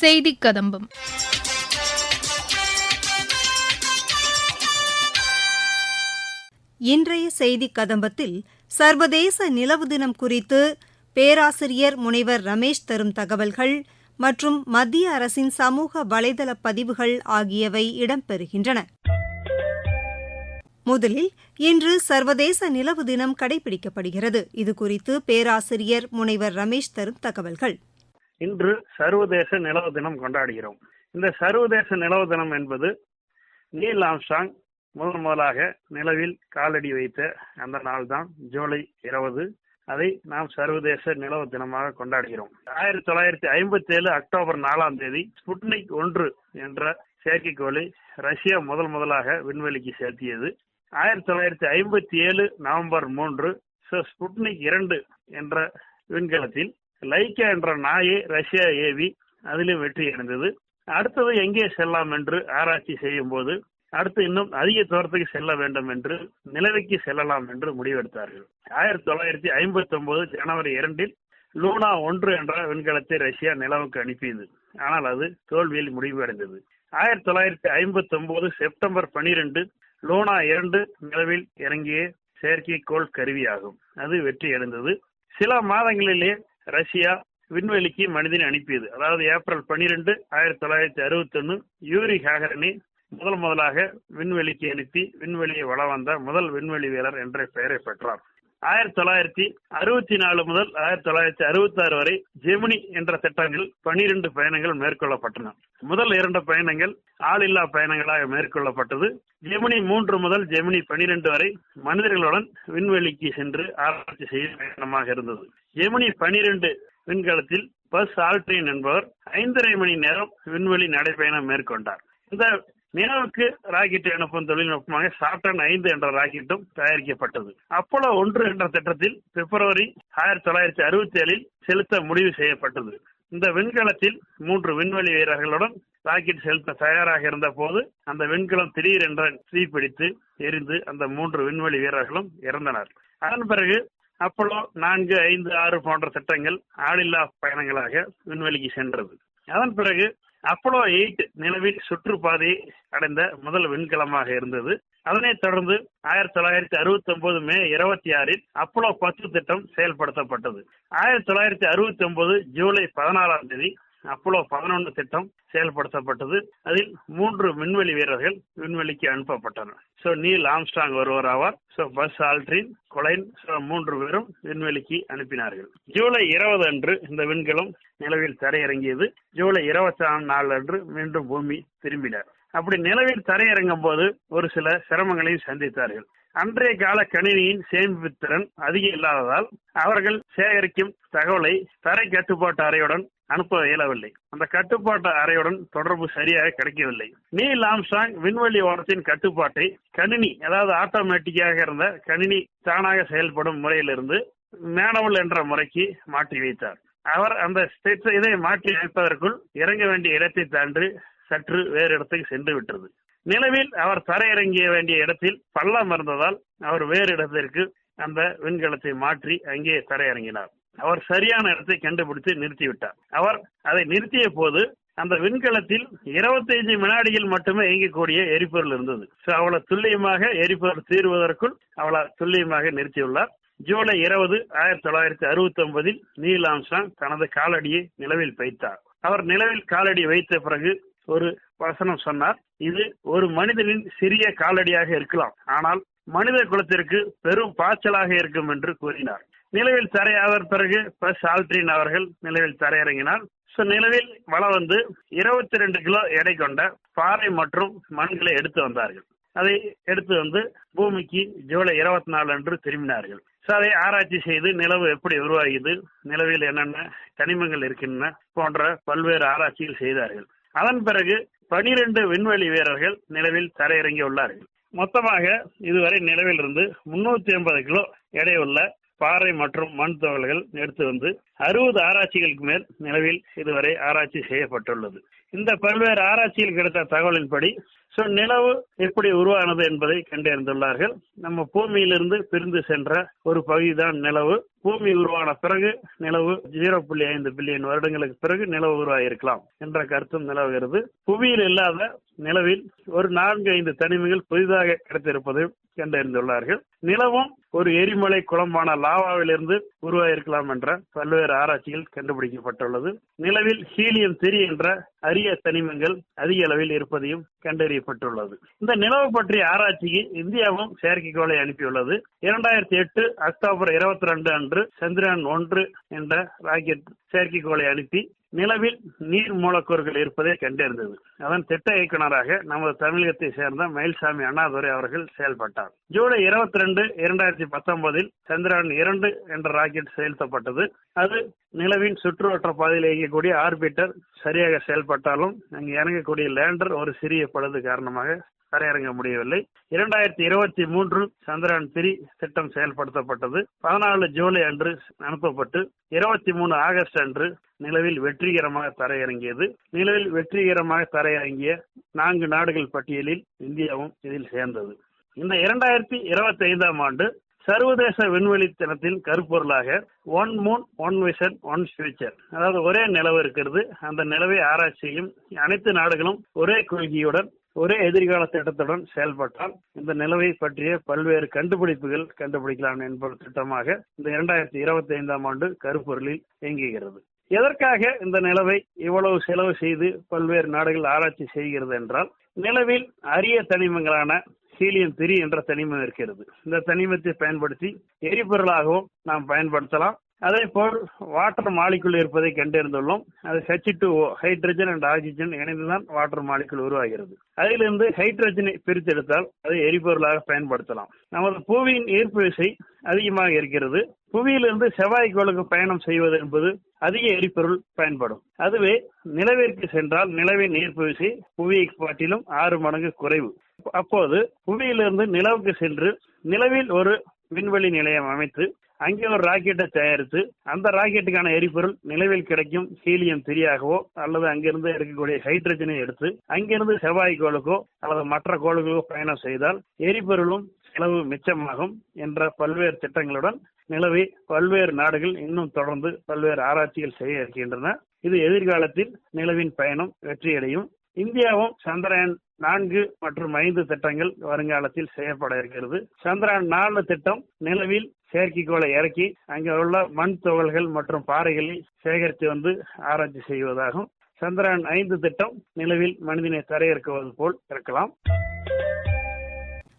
செய்தி கதம்பம் இன்றைய செய்தி கதம்பத்தில் சர்வதேச நிலவு தினம் குறித்து பேராசிரியர் முனைவர் ரமேஷ் தரும் தகவல்கள் மற்றும் மத்திய அரசின் சமூக வலைதள பதிவுகள் ஆகியவை இடம்பெறுகின்றன. முதலில் இன்று சர்வதேச நிலவு தினம் கடைபிடிக்கப்படுகிறது. இதுகுறித்து பேராசிரியர் முனைவர் ரமேஷ் தரும் தகவல்கள். இன்று சர்வதேச நிலவு தினம் கொண்டாடுகிறோம். இந்த சர்வதேச நிலவு தினம் என்பது நீல் ஆம்ஸ்டாங் முதன் முதலாக நிலவில் காலடி வைத்த அந்த நாள் தான் ஜூலை இருபது. அதை நாம் சர்வதேச நிலவு தினமாக கொண்டாடுகிறோம். ஆயிரத்தி தொள்ளாயிரத்தி ஐம்பத்தி ஏழு அக்டோபர் நாலாம் தேதி ஸ்புட்னிக் ஒன்று என்ற செயற்கைக்கோளை ரஷ்யா முதல் முதலாக விண்வெளிக்கு செலுத்தியது ஆயிரத்தி தொள்ளாயிரத்தி ஐம்பத்தி ஏழு நவம்பர் மூன்று ஸ்புட்னிக் இரண்டு என்ற விண்கலத்தில் லைக்கா என்ற நாயை ரஷ்யா ஏவி அதிலும் வெற்றி அடைந்தது. அடுத்தது எங்கே செல்லலாம் என்று ஆராய்ச்சி செய்யும் போது அடுத்து இன்னும் அதிக தூரத்துக்கு செல்ல வேண்டும் என்று நிலவைக்கு செல்லலாம் என்று முடிவெடுத்தார்கள். ஆயிரத்தி தொள்ளாயிரத்தி ஐம்பத்தி ஒன்பது ஜனவரி இரண்டில் லூனா ஒன்று என்ற விண்கலத்தை ரஷ்யா நிலவுக்கு அனுப்பியது. ஆனால் அது தோல்வியில் முடிவடைந்தது. ஆயிரத்தி தொள்ளாயிரத்தி ஐம்பத்தி ஒன்பது செப்டம்பர் பனிரெண்டு லூனா இரண்டு நிலவில் இறங்கிய செயற்கைக்கோள் கருவியாகும். அது வெற்றி அடைந்தது. சில மாதங்களிலே ரஷ்யா விண்வெளிக்கு மனிதனை அனுப்பியது. அதாவது ஏப்ரல் பனிரெண்டு ஆயிரத்தி தொள்ளாயிரத்தி அறுபத்தி ஒன்னு யூரி ஹாகரனி முதல் முதலாக விண்வெளிக்கு அனுப்பி விண்வெளியை வள வந்த முதல் விண்வெளி வீரர் என்ற பெயரை பெற்றார். ஆயிரத்தி தொள்ளாயிரத்தி அறுபத்தி நாலு முதல் ஆயிரத்தி தொள்ளாயிரத்தி அறுபத்தி ஆறு வரை ஜெமினி என்ற திட்டங்கள் பனிரெண்டு பயணங்கள் மேற்கொள்ளப்பட்டன. முதல் இரண்டு பயணங்கள் ஆளில்லா பயணங்களாக மேற்கொள்ளப்பட்டது. ஜெமினி மூன்று முதல் ஜெமினி பனிரெண்டு வரை மனிதர்களுடன் விண்வெளிக்கு சென்று ஆராய்ச்சி செய்யும் பயணமாக இருந்தது. ஜெமினி பனிரெண்டு விண்கலத்தில் பஸ் ஆல்ட்ரின் என்பவர் ஐந்தரை மணி நேரம் விண்வெளி நடைபயணம் மேற்கொண்டார். இந்த நிலவுக்கு ராக்கெட் அனுப்பும் தொழில்நுட்பமாக சாப்டன் ஐந்து என்ற ராக்கெட்டும் தயாரிக்கப்பட்டது. அப்போலோ ஒன்று என்ற திட்டத்தில் பிப்ரவரி ஆயிரத்தி தொள்ளாயிரத்தி அறுபத்தி ஏழில் செலுத்த முடிவு செய்யப்பட்டது. இந்த விண்கலத்தில் மூன்று விண்வெளி வீரர்களுடன் ராக்கெட் செலுத்த தயாராக இருந்த போது அந்த விண்கலம் திடீரென்ற தீப்பிடித்து எரிந்து அந்த மூன்று விண்வெளி வீரர்களும் இறந்தனர். அதன் பிறகு அப்போலோ நான்கு ஐந்து ஆறு போன்ற திட்டங்கள் ஆளில்லா பயணங்களாக விண்வெளிக்கு சென்றது. அதன் பிறகு அப்போலோ எயிட் நிலவில் சுற்றுப்பாதை அடைந்த முதல் விண்கலமாக இருந்தது. அதனைத் தொடர்ந்து ஆயிரத்தி தொள்ளாயிரத்தி அறுபத்தி ஒன்பது மே இருபத்தி ஆறில் அப்போலோ பத்து திட்டம் செயல்படுத்தப்பட்டது. ஆயிரத்தி தொள்ளாயிரத்தி அறுபத்தி ஒன்பது ஜூலை பதினாறாம் தேதி அப்போலோ பதினொன்று திட்டம் செயல்படுத்தப்பட்டது. அதில் மூன்று விண்வெளி வீரர்கள் விண்வெளிக்கு அனுப்பப்பட்டனர். சோ நீல் ஆம்ஸ்டாங் ஒருவர் ஆவார். சோ பஸ் ஆல்ட்ரின் கொலைன் மூன்று பேரும் விண்வெளிக்கு அனுப்பினார்கள். ஜூலை இருபது அன்று இந்த விண்கலம் நிலவில் தரையிறங்கியது. ஜூலை இருபத்தி நாலு அன்று மீண்டும் பூமி திரும்பினார். அப்படி நிலவில் தரையிறங்கும் போது ஒரு சில சிரமங்களையும் சந்தித்தார்கள். அன்றைய கால கணினியின் சேமிப்பு திறன் அதிகம் இல்லாததால் அவர்கள் சேகரிக்கும் தகவலை தரை கட்டுப்பாட்டு அறையுடன் அனுப்ப இயலவில்லை. அந்த கட்டுப்பாட்டு அறையுடன் தொடர்பு சரியாக கிடைக்கவில்லை. நீல் ஆம்சாங் விண்வெளி ஓரத்தின் கட்டுப்பாட்டை கணினி அதாவது ஆட்டோமேட்டிக்காக இருந்த கணினி தானாக செயல்படும் முறையிலிருந்து மேனவல் என்ற முறைக்கு மாற்றி வைத்தார். அவர் அந்த இதை மாற்றி அமைப்பதற்குள் இறங்க வேண்டிய இடத்தை தாண்டி சற்று வேறு இடத்துக்கு சென்று விட்டது. நிலவில் அவர் தரையிறங்கிய வேண்டிய இடத்தில் பள்ளம் இருந்ததால் அவர் வேறு இடத்திற்கு அந்த விண்கலத்தை மாற்றி அங்கே தரையிறங்கினார். அவர் சரியான இடத்தை கண்டுபிடித்து நிறுத்திவிட்டார். அவர் அதை நிறுத்திய போது அந்த விண்கலத்தில் இருபத்தைந்து வினாடியில் மட்டுமே இயங்கக்கூடிய எரிபொருள் இருந்தது. அவ்வளவு துல்லியமாக எரிபொருள் தீர்வதற்குள் அவ்வளவு துல்லியமாக நிறுத்தியுள்ளார். ஜூலை இருபது ஆயிரத்தி தொள்ளாயிரத்தி அறுபத்தி ஒன்பதில் நீல் ஆம்ஸ்டாங் தனது காலடியை நிலவில் வைத்தார். அவர் நிலவில் காலடி வைத்த பிறகு ஒரு வசனம் சொன்னார் இது ஒரு மனிதனின் சிறிய காலடியாக இருக்கலாம் ஆனால் மனித குலத்திற்கு பெரும் பாய்ச்சலாக இருக்கும் என்று கூறினார். நிலவில் தரையாத பிறகு பஸ் ஆல்ட்ரின் அவர்கள் நிலவில் தரையிறங்கினார். நிலவில் வளம் வந்து இருபத்தி ரெண்டு கிலோ எடை கொண்ட பாறை மற்றும் மண்களை எடுத்து வந்தார்கள். அதை எடுத்து வந்து பூமிக்கு ஜூலை இருபத்தி நாலு அன்று திரும்பினார்கள். அதை ஆராய்ச்சி செய்து நிலவு எப்படி உருவாகியது நிலவில் என்னென்ன கனிமங்கள் இருக்கின்றன போன்ற பல்வேறு ஆராய்ச்சிகள் செய்தார்கள். அதன் பிறகு பனிரெண்டு விண்வெளி வீரர்கள் நிலவில் தரையிறங்கி உள்ளார்கள். மொத்தமாக இதுவரை நிலவில் இருந்து முன்னூத்தி ஐம்பது கிலோ எடையுள்ள பாறை மற்றும் மண் துகள்கள் எடுத்து வந்து அறுபது ஆராய்ச்சிகளுக்கு மேல் நிலவில் இதுவரை ஆராய்ச்சி செய்யப்பட்டுள்ளது. இந்த பல்வேறு ஆராய்ச்சியில் கிடைத்த தகவலின்படி ஸோ நிலவு எப்படி உருவானது என்பதை கண்டறிந்துள்ளார்கள். நம்ம பூமியிலிருந்து பிரிந்து சென்ற ஒரு பகுதிதான் நிலவு. பூமி உருவான பிறகு நிலவு ஜீரோ புள்ளி ஐந்து பில்லியன் வருடங்களுக்கு பிறகு நிலவு உருவாகியிருக்கலாம் என்ற கருத்தும் நிலவுகிறது. புவியில் இல்லாத நிலவில் ஒரு நான்கு ஐந்து தனிமைகள் புதிதாக கிடைத்திருப்பது கண்டறிந்துள்ளார்கள். நிலவும் ஒரு எரிமலை குளமான லாவாவிலிருந்து உருவாகியிருக்கலாம் என்ற பல்வேறு ஆராய்ச்சிகள் கண்டுபிடிக்கப்பட்டுள்ளது. நிலவில் ஹீலியம் திரி என்ற அரிய தனிமங்கள் அதிக அளவில் இருப்பதையும் கண்டறியப்பட்டுள்ளது. இந்த நிலவு பற்றிய ஆராய்ச்சிக்கு இந்தியாவும் செயற்கைக்கோளை அனுப்பியுள்ளது. இரண்டாயிரத்தி எட்டு அக்டோபர் இருபத்தி ரெண்டு அன்று சந்திரயான் ஒன்று என்ற ராக்கெட் செயற்கைக்கோளை அனுப்பி நிலவில் நீர் மூலக்கூறுகள் இருப்பதை கண்டறிந்தது. அதன் திட்ட இயக்குநராக நமது தமிழகத்தை சேர்ந்த மயில்சாமி அண்ணாதுரை அவர்கள் செயல்பட்டார். ஜூலை இருபத்தி ரெண்டு இரண்டாயிரத்தி பத்தொன்பதில் சந்திரயான் இரண்டு என்ற ராக்கெட் செலுத்தப்பட்டது. அது நிலவின் சுற்றுவட்ட பாதையில் இயங்கக்கூடிய ஆர்பிட்டர் சரியாக செயல்பட்டாலும் அங்கு இறங்கக்கூடிய லேண்டர் ஒரு சிறிய பழுது காரணமாக தரையிறங்க முடியவில்லை. இரண்டாயிரத்தி இருபத்தி மூன்று சந்திரயான் த்ரீ திட்டம் செயல்படுத்தப்பட்டது. பதினாலு ஜூலை அன்று அனுப்பப்பட்டு இருபத்தி மூணு ஆகஸ்ட் அன்று நிலவில் வெற்றிகரமாக தரையிறங்கியது. நிலவில் வெற்றிகரமாக தரையிறங்கிய நான்கு நாடுகள் பட்டியலில் இந்தியாவும் இதில் சேர்ந்தது. இந்த இரண்டாயிரத்தி இருபத்தி ஐந்தாம் ஆண்டு சர்வதேச விண்வெளி தினத்தின் கருப்பொருளாக one moon one vision one future அதாவது ஒரே நிலவு இருக்கிறது. அந்த நிலவை ஆராய்ச்சியும் அனைத்து நாடுகளும் ஒரே கொள்கையுடன் ஒரே எதிர்கால திட்டத்துடன் செயல்பட்டால் இந்த நிலவை பற்றிய பல்வேறு கண்டுபிடிப்புகள் கண்டுபிடிக்கலாம் என்பது திட்டமாக இந்த இரண்டாயிரத்தி இருபத்தி ஐந்தாம் ஆண்டு கருப்பொருளில் இயங்குகிறது. எதற்காக இந்த நிலவை இவ்வளவு செலவு செய்து பல்வேறு நாடுகள் ஆராய்ச்சி செய்கிறது என்றால் நிலவில் அரிய தனிமங்களான ஹீலியம் த்ரீ என்ற தனிமம் இருக்கிறது. இந்த தனிமத்தை பயன்படுத்தி எரிபொருளாகவும் நாம் பயன்படுத்தலாம். அதே போல் வாட்டர் மாலிக்குள் இருப்பதை கண்டறிந்துள்ளோம். அது H two hydrogen and oxygen இணைந்துதான் water மாலிக்குள் உருவாகிறது. அதிலிருந்து ஹைட்ரஜனை பிரித்தெடுத்தால் அதை எரிபொருளாக பயன்படுத்தலாம். நமது புவியின் ஈர்ப்பு விசை அதிகமாக இருக்கிறது. புவியிலிருந்து செவ்வாய்க்கோளுக்கு பயணம் செய்வது என்பது அதிக எரிபொருள் பயன்படும். அதுவே நிலவிற்கு சென்றால் நிலவின் ஈர்ப்பு விசை புவியை காட்டிலும் ஆறு மடங்கு குறைவு. அப்போது புவியிலிருந்து நிலவுக்கு சென்று நிலவில் ஒரு விண்வெளி நிலையம் அமைத்து அங்கே ஒரு ராக்கெட்டை தயாரித்து அந்த ராக்கெட்டுக்கான எரிபொருள் நிலவில் கிடைக்கும் ஹீலியம் திரியாகவோ அல்லது அங்கிருந்து இருக்கக்கூடிய ஹைட்ரஜனை எடுத்து அங்கிருந்து செவ்வாய் கோளுக்கோ அல்லது மற்ற கோளுக்கோ பயணம் செய்தால் எரிபொருளும் செலவு மிச்சமாகும் என்ற பல்வேறு திட்டங்களுடன் நிலவை பல்வேறு நாடுகள் இன்னும் தொடர்ந்து பல்வேறு ஆராய்ச்சிகள் செய்ய இருக்கின்றன. இது எதிர்காலத்தில் நிலவின் பயணம் வெற்றியடையும். இந்தியாவும் சந்திரயான் நான்கு மற்றும் ஐந்து திட்டங்கள் வருங்காலத்தில் செய்யப்பட இருக்கிறது. சந்திரயான் நாலு திட்டம் நிலவில் செயற்கைக்கோளை இறக்கி அங்கே உள்ள மண் துகள்கள் மற்றும் பாறைகளை சேகரித்து வந்து ஆராய்ச்சி செய்வதாகும். சந்திரயான் ஐந்து திட்டம் நிலவில் மனிதனை தரையிறக்குவது போல் இருக்கலாம்.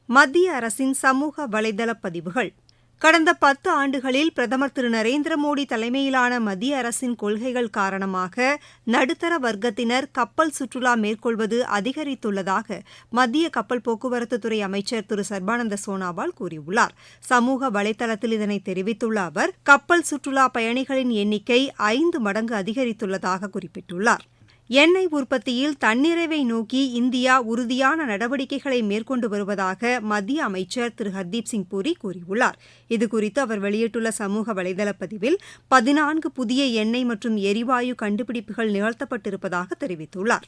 மத்திய அரசின் சமூக வலைதள பதிவுகள். கடந்த பத்து ஆண்டுகளில் பிரதமர் திரு. நரேந்திர மோடி தலைமையிலான மத்திய அரசின் கொள்கைகள் காரணமாக நடுத்தர வர்க்கத்தினர் கப்பல் சுற்றுலா மேற்கொள்வது அதிகரித்துள்ளதாக மத்திய கப்பல் போக்குவரத்துத்துறை அமைச்சர் திரு. சர்பானந்த சோனாவால் கூறியுள்ளார். சமூக வலைதளத்தில் இதனை தெரிவித்துள்ள அவர் கப்பல் சுற்றுலா பயணிகளின் எண்ணிக்கை ஐந்து மடங்கு அதிகரித்துள்ளதாக குறிப்பிட்டுள்ளார். எண்ணெய் உற்பத்தியில் தன்னிறைவை நோக்கி இந்தியா உறுதியான நடவடிக்கைகளை மேற்கொண்டு வருவதாக மத்திய அமைச்சர் திரு. ஹர்தீப் சிங் பூரி கூறியுள்ளார். இதுகுறித்து அவர் வெளியிட்டுள்ள சமூக வலைதள பதிவில் பதினான்கு புதிய எண்ணெய் மற்றும் எரிவாயு கண்டுபிடிப்புகள் நிகழ்த்தப்பட்டிருப்பதாக தெரிவித்துள்ளார்.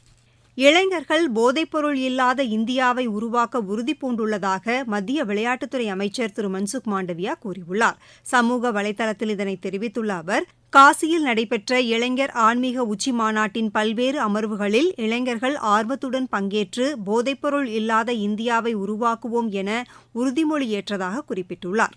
இளைஞர்கள் போதைப்பொருள் இல்லாத இந்தியாவை உருவாக்க உறுதிபூண்டுள்ளதாக மத்திய விளையாட்டுத்துறை அமைச்சர் திரு மன்சுக் மாண்டவியா கூறியுள்ளார். சமூக வலைதளத்தில் இதனை தெரிவித்துள்ள அவர் காசியில் நடைபெற்ற இளைஞர் ஆன்மீக உச்சி மாநாட்டின் பல்வேறு அமர்வுகளில் இளைஞர்கள் ஆர்வத்துடன் பங்கேற்று போதைப்பொருள் இல்லாத இந்தியாவை உருவாக்குவோம் என உறுதிமொழி ஏற்றதாக குறிப்பிட்டுள்ளார்.